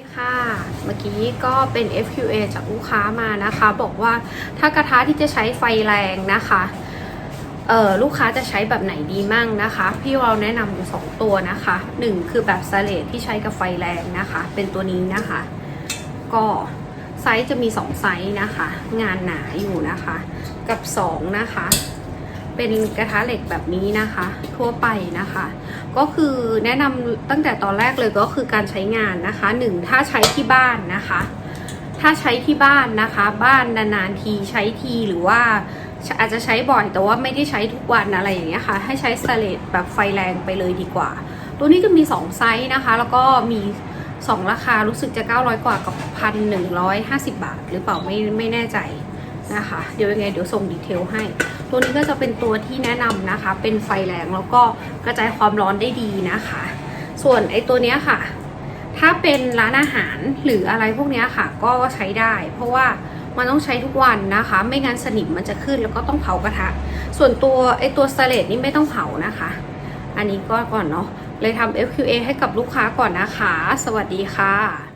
นี่ค่ะ เมื่อกี้ก็เป็น FQA จากลูกค้ามานะคะ บอกว่าถ้ากระทะที่จะใช้ไฟแรงนะคะเออลูกค้าจะใช้แบบไหนดีมั่งนะคะ พี่เราแนะนำอยู่2ตัวนะคะหนึ่งคือแบบสเลดที่ใช้กับไฟแรงนะคะ เป็นตัวนี้นะคะ ก็ไซส์จะมี2ไซส์นะคะ งานหนาอยู่นะคะ กับ2นะคะ เป็นกระทะเหล็กแบบนี้นะคะ ทั่วไปนะคะ ก็คือแนะนำตั้งแต่ตอนแรกเลยก็คือการใช้งานนะคะหนึ่งถ้าใช้ที่บ้านนะคะ ถ้าใช้ที่บ้านนะคะ บ้านนานๆทีใช้ทีหรือว่าอาจจะใช้บ่อยแต่ว่าไม่ได้ใช้ทุกวันอะไรอย่างเงี้ยค่ะ ให้ใช้สเลดแบบไฟแรงไปเลยดีกว่า ตัวนี้จะมี 2 ไซส์นะคะ แล้วก็มี 2 ราคารู้สึกจะ 900 กว่ากับ 1,150 บาท หรือเปล่าไม่ไม่แน่ใจนะคะ เดี๋ยวยังไงเดี๋ยวส่งดีเทลให้ ตัวนี้ก็จะเป็นตัวที่แนะนำนะคะ เป็นไฟแรงแล้วก็กระจายความร้อนได้ดีนะคะ ส่วนไอ้ตัวเนี้ยค่ะ ถ้าเป็นร้านอาหารหรืออะไรพวกเนี้ยค่ะ ก็ใช้ได้ เพราะว่ามันต้องใช้ทุกวันนะคะ ไม่งั้นสนิมมันจะขึ้นแล้วก็ต้องเผากระทะ ส่วนตัวไอ้ตัวสเลดนี่ไม่ต้องเผานะคะ อันนี้ก็ก่อนเนาะเลยทำ FQA ให้กับลูกค้าก่อนนะคะ สวัสดีค่ะ